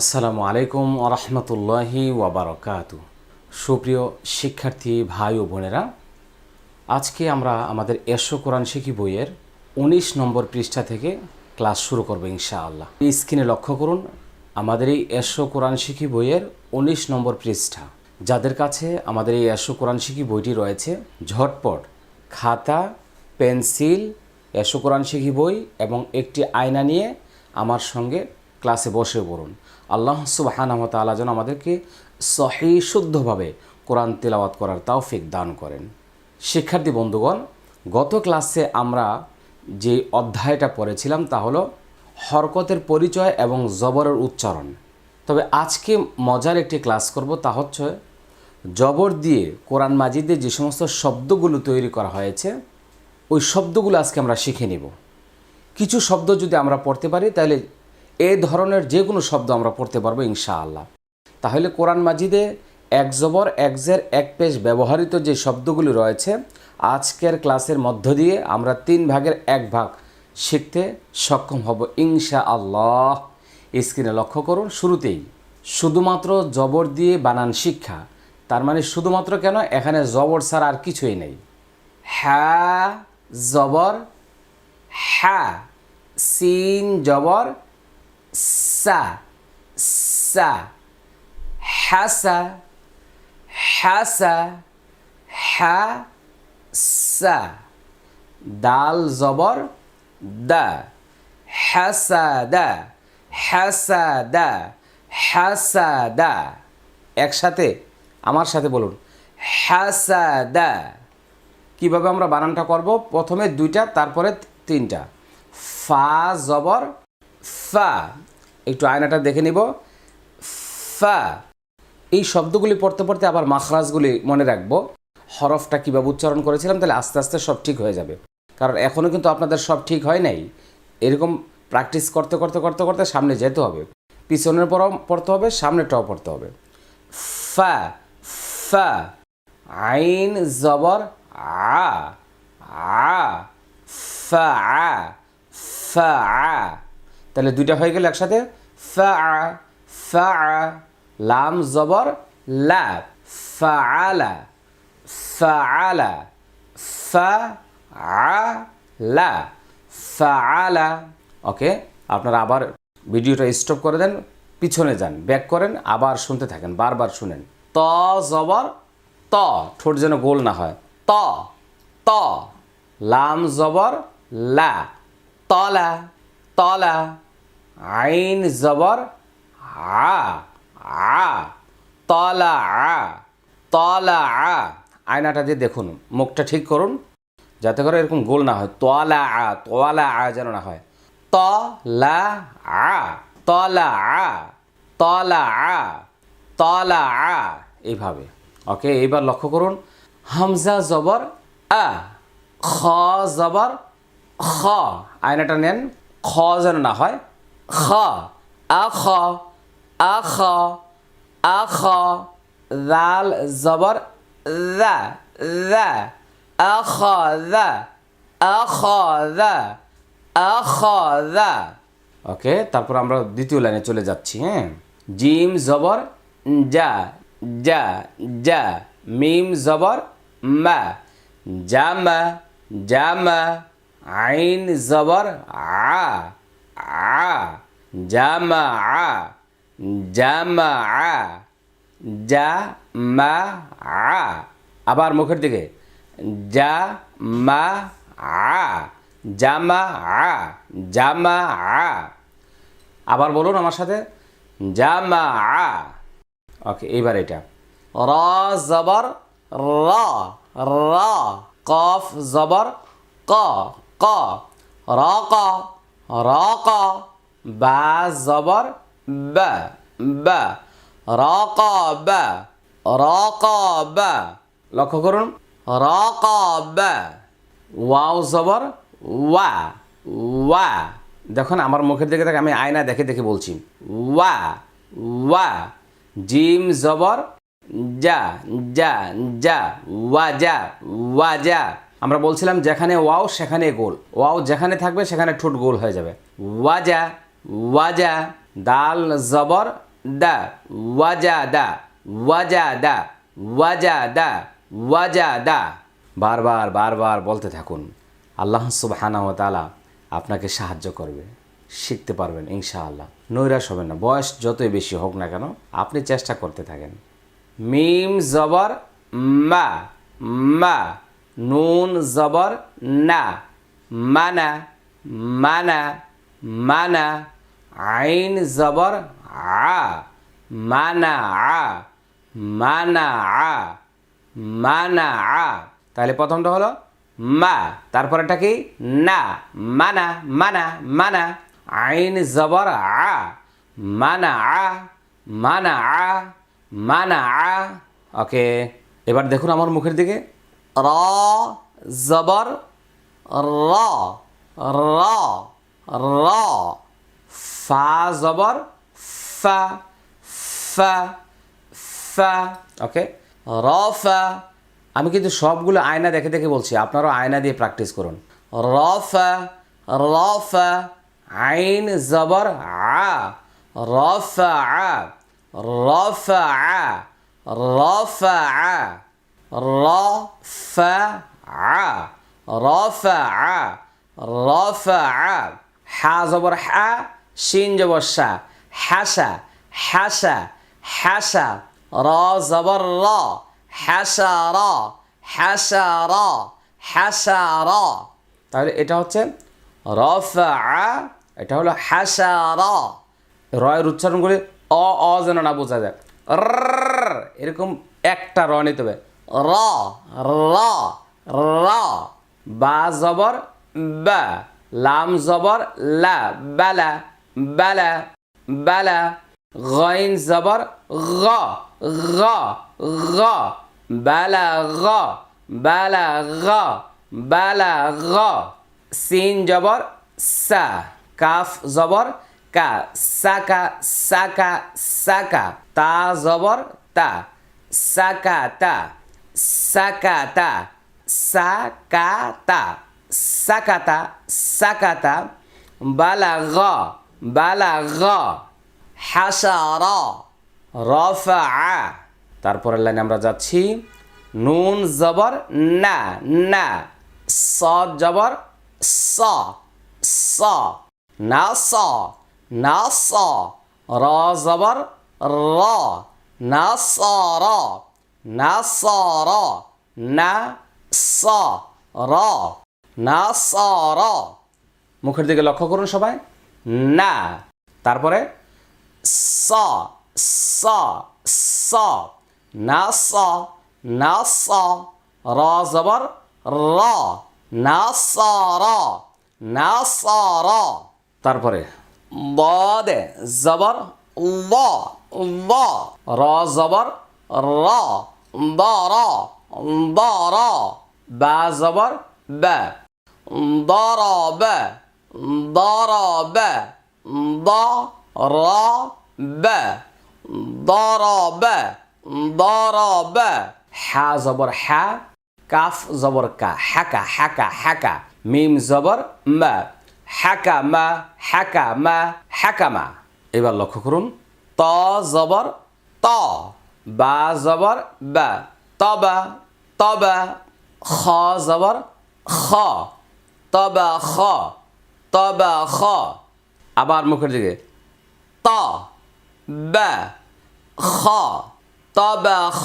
আসসালামু আলাইকুম আরহামতুল্লাহি ওয়াবারকাত সুপ্রিয় শিক্ষার্থী ভাই ও বোনেরা, আজকে আমরা আমাদের এশো কোরআন শিখি বইয়ের উনিশ নম্বর পৃষ্ঠা থেকে ক্লাস শুরু করব ইনশাআল্লাহ। স্ক্রিনে লক্ষ্য করুন, আমাদের এই এশো কোরআন শিখি বইয়ের উনিশ নম্বর পৃষ্ঠা। যাদের কাছে আমাদের এই এশো কোরআন শিখি বইটি রয়েছে, ঝটপট খাতা, পেন্সিল এশো কোরআন শিখি বই এবং একটি আয়না নিয়ে আমার সঙ্গে ক্লাসে বসে পড়ুন। আল্লাহ সুবাহানাহ তাআলা যেন আমাদেরকে সহি শুদ্ধভাবে কোরআন তেলাওয়াত করার তৌফিক দান করেন। শিক্ষার্থী বন্ধুগণ, গত ক্লাসে আমরা যে অধ্যায়টা পড়েছিলাম তা হলো হরকতের পরিচয় এবং জবরের উচ্চারণ। তবে আজকে মজার একটি ক্লাস করব তা হচ্ছে জবর দিয়ে কোরআন মাজিদে যে সমস্ত শব্দগুলো তৈরি করা হয়েছে, ওই শব্দগুলো আজকে আমরা শিখে নিব। কিছু শব্দ যদি আমরা পড়তে পারি, তাহলে এই ধরনের যে কোনো শব্দ আমরা পড়তে পারব, ইনশাআল্লাহ। তাহলে কোরআন মাজিদে এক জবর, এক জের, এক পেশ ব্যবহৃত যে শব্দগুলি রয়েছে, আজকের ক্লাসের মধ্য দিয়ে আমরা তিন ভাগের এক ভাগ শিখতে সক্ষম হব ইনশা আল্লাহ স্ক্রিনে লক্ষ্য করুন, শুরুতেই শুধুমাত্র জবর দিয়ে বানান শিক্ষা, তার মানে শুধুমাত্র কেন? এখানে জবর ছাড়া আর কিছুই নেই। হ্যাঁ জবর হ্যাঁ সিন, জবর সা সা হাসা হাসা হা সা দাল জবর দা হাসা দা হাসা দা হাসা দা একসাথে আমার সাথে বলুন হাসা দা কীভাবে আমরা বানানটা করব প্রথমে দুইটা তারপরে তিনটা ফা জবর ফা, একটু আয়নাটা দেখে নিব। ফা, এই শব্দগুলি পড়তে পড়তে আবার মাখরাজগুলি মনে রাখব। হরফটা কীভাবে উচ্চারণ করেছিলাম, তাহলে আস্তে আস্তে সব ঠিক হয়ে যাবে। কারণ এখনও কিন্তু আপনাদের সব ঠিক হয় নাই। এরকম প্র্যাকটিস করতে করতে করতে করতে সামনে যেতে হবে। পিছনের পরও পড়তে হবে সামনেটাও পড়তে হবে। ফা ফা, আইন, জবর, আ আ, ফা আ ফা, আ। তাহলে দুইটা হয়ে গেল একসাথে লাম, জবর, লা, ফা, আলা ফা, আলা ওকে, আপনারা আবার ভিডিওটা স্টপ করে দেন, পিছনে যান ব্যাক করেন, আবার শুনতে থাকেন, বারবার শুনেন। ত, জবর, ত, ঠোঁট যেন গোল না হয়। ত ত, লাম, জবর, লা, তলা তলা। আইন জবর আ আ, তলা আ তলা আ। আয়নাটা দিয়ে দেখুন, মুখটা ঠিক করুন, যাতে করে এরকম গোল না হয়। তোয়ালা আ তোয়ালা আ যেন না হয়। ত লা আ, তলা আ তলা আ তলা আ, এইভাবে। ওকে, এইবার লক্ষ্য করুন। হামজা জবর আ, খ জবর খ। আয়নাটা নেন, খ যেন না হয়। খ আখ আখ আখ দাল জবর দা দা আখ দা আখ দা আখ দা ওকে তারপর আমরা দ্বিতীয় লাইনে চলে যাচ্ছি হ্যাঁ? জিম, জবর, যা যা যা। মিম, জবর, মা। জামা জামা আইন, জবর, আ। আ জামা আ জামা, আ যা মা আ আবার মুখের দিকে যা মা আ, জামা আ জামা, আ, আবার বলুন আমার সাথে, জামা, আ, ওকে, এইবার এটা। র, জবর, র র, কফ, জবর, ক ক, র, ক। র ক বা, জবর, বা বা। র ক বা র ক বা। লক্ষ্য করুন। র ক বা। ওয়াও, জবর, ওয়া ওয়া। দেখুন, আমার মুখের দিকে থেকে আমি আয়না দেখে দেখে বলছি। ওয়া ওয়া। জিম, জবর, যা যা যা, ওয়া, যা ওয়াজা ওয়াজা আমরা বলছিলাম যেখানে ওয়াও, সেখানে গোল। ওয়াও যেখানে থাকবে, সেখানে ঠোঁট গোল হয়ে যাবে। ওয়াজা ওয়াজা, দাল, জবর, দা। ওয়াজা দা। ওয়াজা দা। ওয়াজা দা। ওয়াজা, দা। বারবার বারবার বলতে থাকুন। আল্লাহ সুবহানাহু তাআলা আপনাকে সাহায্য করবে। শিখতে পারবেন, ইনশাআল্লাহ। নৈরাশ হবেন না। বয়স যতই বেশি হোক না কেন, আপনি চেষ্টা করতে থাকেন। মিম, জবর, মা মা। নুন জবর না মানা মানা মানা আইন জবর আ মানা আ মানা আ মানা আ তাহলে প্রথমটা হলো মা তারপরেটা কি? না। মানা মানা মানা। আইন জবর আ। মানা আ মানা আ মানা আ। ওকে, এবার দেখুন আমার মুখের দিকে। র, জবর, র র র, ফা, জবর, ফা ফা ফা, ওকে? রফা আমি কিন্তু সবগুলো আয়না দেখে দেখে বলছি, আপনারাও আয়না দিয়ে প্র্যাকটিস করুন। রফা রফা আইন, জবর, আ আ রফা আ আ রফা আ আ রফা আ হা জবর হা, শিন জবর শা হাসা। হাসা। হাসা। র জবর র। হাসা র। হাসা র। হাসা র। তাহলে এটা হচ্ছে রফা এটা হলো হাসা র। রয়ের উচ্চারণ করে অ অ যেন না বোঝা যায়। এরকম একটা র নিতে হবে। র র র বা জবর বা। লাম জবর লা। বালা বালা বালা। গইন জবর গ। গ। গ। বালা গ। বালা গ। বালা, গ। সিন জবর সা কাফ জবর কা। সাকা সাকা সাকা তা জবর তা সাকা তা সাকা তা সাকাতা সাকাতা সাকাতা বালাগ বালাগ হাসারা রফা তারপরের লাইনে আমরা যাচ্ছি। নুন জবর না না। স জবর স। স। না স। না স। র জবর র। না স, র। না স র না স র না মুখের দিকে লক্ষ্য করুন সবাই। না। তারপরে স স স। না স না স র জবর র। না স র না স র তারপরে দে জবর ল ল। র জবর র। দ র দ র বা জবর বা ضرب ضرب ضرب ضرب ضرب হা জবর হা কাফ জবর কা হাকা হাকা হাকা মিম জবর মা হাকা মা হাকা মা হাকামা এবার লক্ষ্য করুন ত জবর ত বা জবর বা তবা তবা খ জবর খ তবা খ তবা খ আবার মুখের দিকে ত বা খ তবা খ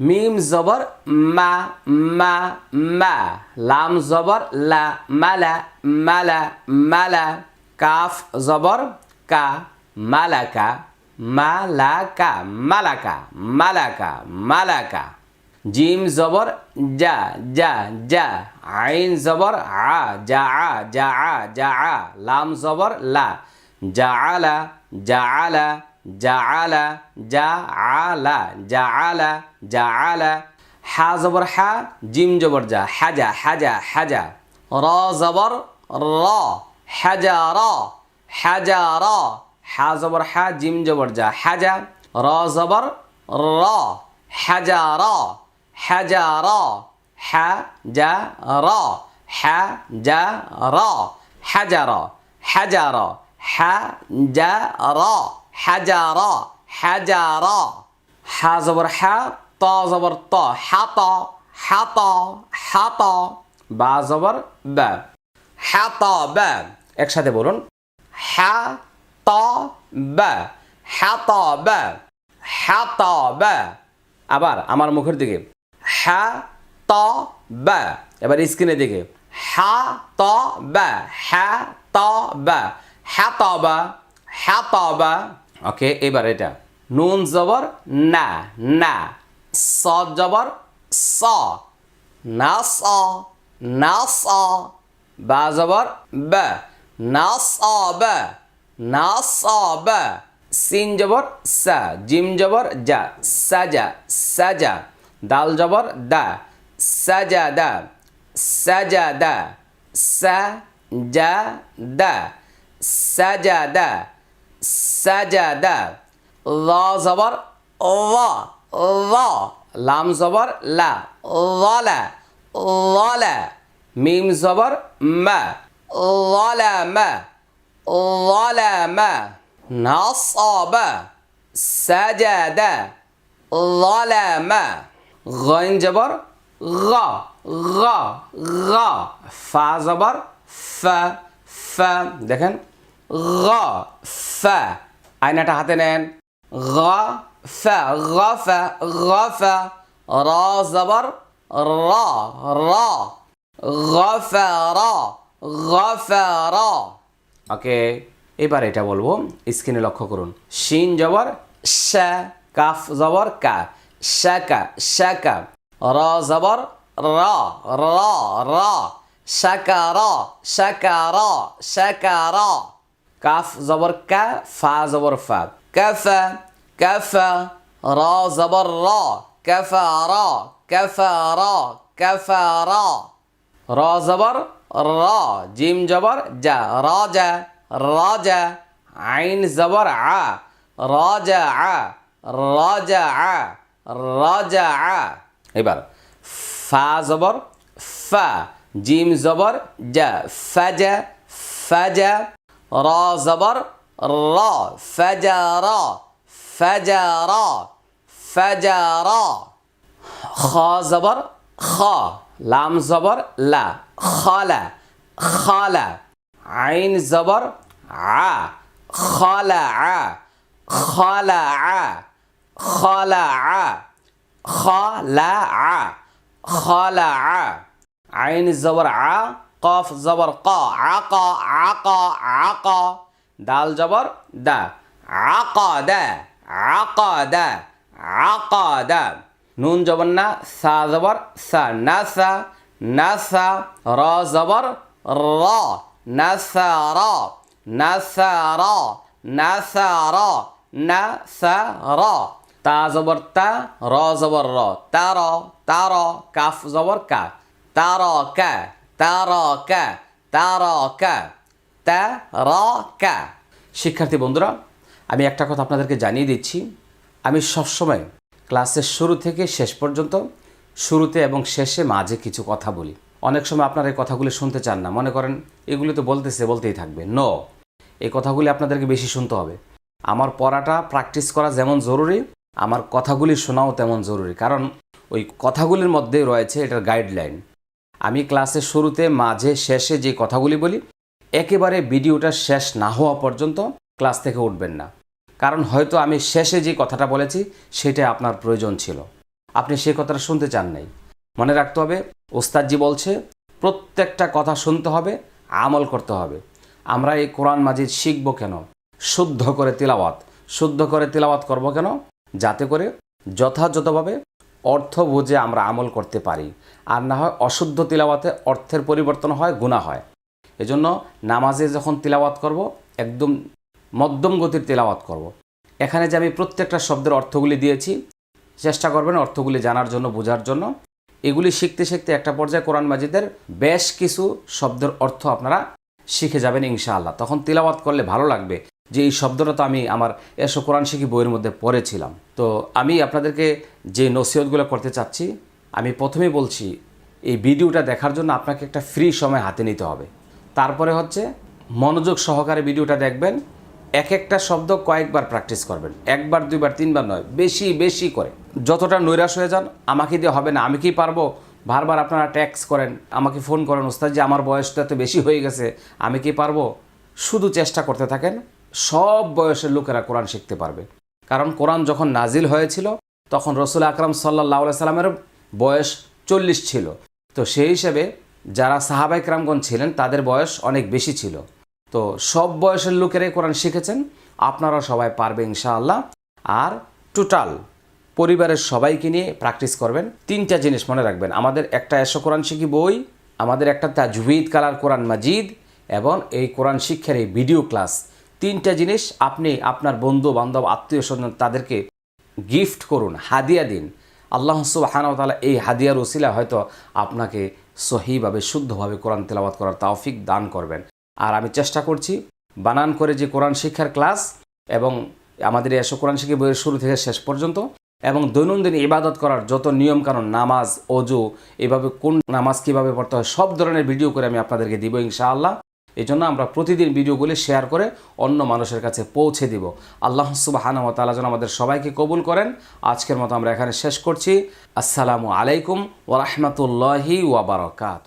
মিম জবর মা মা মা লাম জবর লা মালা মালা মালা কাফ জবর কা মালাকা মালাকা মালাকা মালাকা মালাকা। জিম জবর যা যা যা আইন জবর, আ যা আ যা আ যা আ। লাম জবর, লা। যা আলা যা আলা যা আলা যা আলা যা আলা যা আলা হা জবর, হা। জিম জবর যা হাজা হাজা হাজা র জবর, র। হাজা র। হাজা র। হা জবর হা জিম জবর যা হাজা র জবর র হাজা র হাজা র হা যা র হা যা র হাজা র হাজা র হা যা র হাজারা হাজারা হা জবর হা ত জবর ত হাত হাত হাত বা জবর বা হাত বা একসাথে বলুন হা ত বা বা বা আবার আমার মুখের দিকে। হা ত বা এবার স্ক্রিনের দিকে। হা ত বা হা ত বা হা ত বা হা ত বা ওকে, এবার এটা। নুন জবর, না না। স জবর, স। না স। না, স। বা জবর, বা। না, স, বা। না স বা সিন জবর সা, জিম জবর যা সাজা সাজা। দাল জবর দা সাজা দা সাজা দা সা যা দা সাজা দা সাজা দা ল জবর ল ল। লাম জবর লা, ললা ললা। মিম জবর মা, ললা মা। ظلم نصب سجد ظلم غين جبر غ غ غ ফা জবর ফ ফ দেখেন غ ফ আয়নাটা হাতে নেন غ ফ غف غف را জবর রা রা غفر غفر ওকে, এবার এটা বলব, স্ক্রিনে লক্ষ্য করুন। শিন জবর শা কাফ জবর, কা। শাকা শাকা র জবর, র র র। শাকা র শাকা র শাকা র। কাফ জবর, কা, ফা জবর, ফা। কাফা কাফা র জবর, র। কাফা র। কাফা র। কাফা র। র জবর, র, জিম জবর যা রাজা রাজা আইন জবর, আ রাজা আ রাজা আ রাজা আ। এবার, ফা জবর, ফা, জিম জবর যা ফাজা ফাজা র জবর, র ফাজা র ফাজা র ফাজা র। খ জবর, খ। লাম জবর লা খালা খালা আইন জবর আ খালা আ খালা আ খালা আ খালা আ খালা আ আইন জবর আ কফ জবর ক আক আক আক দাল জবর দা আক দা আক দা আক দা নুন জবর না, সা জবর, সা না সা না সা, র জবর, র, না সা, র, না সা, র, না সা, র, না সা, র। তা জবর, তা, র জবর, র। তার তার কাফ জবর, কা। তার কা। তার কা। তার কা। তা, র, কা। শিক্ষার্থী বন্ধুরা, আমি একটা কথা আপনাদেরকে জানিয়ে দিচ্ছি। আমি সবসময় ক্লাসের শুরু থেকে শেষ পর্যন্ত, শুরুতে এবং শেষে মাঝে কিছু কথা বলি। অনেক সময় আপনারা এই কথাগুলি শুনতে চান না, মনে করেন এগুলি তো বলতেছে, বলতেই থাকবে। ন এই কথাগুলি আপনাদেরকে বেশি শুনতে হবে। আমার পড়াটা প্র্যাকটিস করা যেমন জরুরি, আমার কথাগুলি শোনাও তেমন জরুরি। কারণ ওই কথাগুলির মধ্যে রয়েছে এটার গাইডলাইন আমি ক্লাসের শুরুতে, মাঝে, শেষে যে কথাগুলি বলি, একেবারে ভিডিওটা শেষ না হওয়া পর্যন্ত ক্লাস থেকে উঠবেন না। কারণ হয়তো আমি শেষে যে কথাটা বলেছি, সেটা আপনার প্রয়োজন ছিল। আপনি সেই কথাটা শুনতে চান নাই। মনে রাখতে হবে, ওস্তাদজি বলছে, প্রত্যেকটা কথা শুনতে হবে, আমল করতে হবে। আমরা এই কোরআন মাজিদ শিখব কেন? শুদ্ধ করে তিলাওয়াত। শুদ্ধ করে তিলাওয়াত করব কেন? যাতে করে যথাযথভাবে অর্থ বুঝে আমরা আমল করতে পারি। আর না হয় অশুদ্ধ তিলাওয়াতে অর্থের পরিবর্তন হয় গুণা হয়। এজন্য নামাজে যখন তিলাওয়াত করব, একদম মধ্যম গতির তেলাওয়াত করব। এখানে যে আমি প্রত্যেকটা শব্দের অর্থগুলি দিয়েছি, চেষ্টা করবেন অর্থগুলি জানার জন্য, বোঝার জন্য। এগুলি শিখতে শিখতে একটা পর্যায়ে কোরআন মাজিদের বেশ কিছু শব্দের অর্থ আপনারা শিখে যাবেন ইনশাআল্লাহ। তখন তিলাওয়াত করলে ভালো লাগবে যে এই শব্দটা তো আমি আমার এসো কোরআন শিখি বইয়ের মধ্যে পড়েছিলাম। তো আমি আপনাদেরকে যে নসিহতগুলো করতে চাচ্ছি, আমি প্রথমেই বলছি, এই ভিডিওটা দেখার জন্য আপনাকে একটা ফ্রি সময় হাতে নিতে হবে। তারপরে হচ্ছে মনোযোগ সহকারে ভিডিওটা দেখবেন এক একটা শব্দ কয়েকবার প্র্যাকটিস করবেন। একবার, দুইবার, তিনবার নয়, বেশি বেশি করে। যতটা নৈরাশ হয়ে যান, আমাকে দিয়ে হবে না, আমি কি পারব? বারবার আপনারা ট্যাক্স করেন, আমাকে ফোন করেন ওস্তাদ যে আমার বয়সটা এত বেশি হয়ে গেছে, আমি কি পারব? শুধু চেষ্টা করতে থাকেন, সব বয়সের লোকেরা কোরআন শিখতে পারবে। কারণ কোরআন যখন নাজিল হয়েছিল, তখন রসুল আকরাম সাল্লাহ সাল্লামের বয়স চল্লিশ ছিল। তো সেই হিসেবে যারা সাহাবাই ক্রামগণ ছিলেন, তাদের বয়স অনেক বেশি ছিল। তো সব বয়সের লোকেরাই কোরআন শিখেছেন আপনারা সবাই পারবে ইনশাআল্লাহ। আর টোটাল পরিবারের সবাইকে নিয়ে প্র্যাকটিস করবেন, তিনটা জিনিস মনে রাখবেন। আমাদের একটা এসো কোরআন শিখি বই, আমাদের একটা তাজভিদ কালার কোরআন মাজিদ, এবং এই কোরআন শিক্ষার এই ভিডিও ক্লাস তিনটা জিনিস আপনি আপনার বন্ধু বান্ধব আত্মীয় স্বজন তাদেরকে গিফট করুন, হাদিয়া দিন। আল্লাহ সুবাহানাও তালা এই হাদিয়ার ওসিলা হয়তো আপনাকে সহিভাবে, শুদ্ধভাবে কোরআন তেলাওয়াত করার তাওফিক দান করবেন। আর আমি চেষ্টা করছি বানান করে যে কোরআন শিক্ষার ক্লাস এবং আমাদের এসব কোরআন শিক্ষা বইয়ের শুরু থেকে শেষ পর্যন্ত এবং দৈনন্দিন ইবাদত করার যত নিয়মকানুন, নামাজ, অজু, এভাবে কোন নামাজ কীভাবে পড়তে হয়, সব ধরনের ভিডিও করে আমি আপনাদেরকে দিব ইনশাআল্লাহ। এই জন্য আমরা প্রতিদিন ভিডিওগুলি শেয়ার করে অন্য মানুষের কাছে পৌঁছে দিব। আল্লাহ সুবাহানা তালা যেন আমাদের সবাইকে কবুল করেন। আজকের মতো আমরা এখানে শেষ করছি। আসসালামু আলাইকুম ওরহমতুল্লাহি ওয়াবারকাত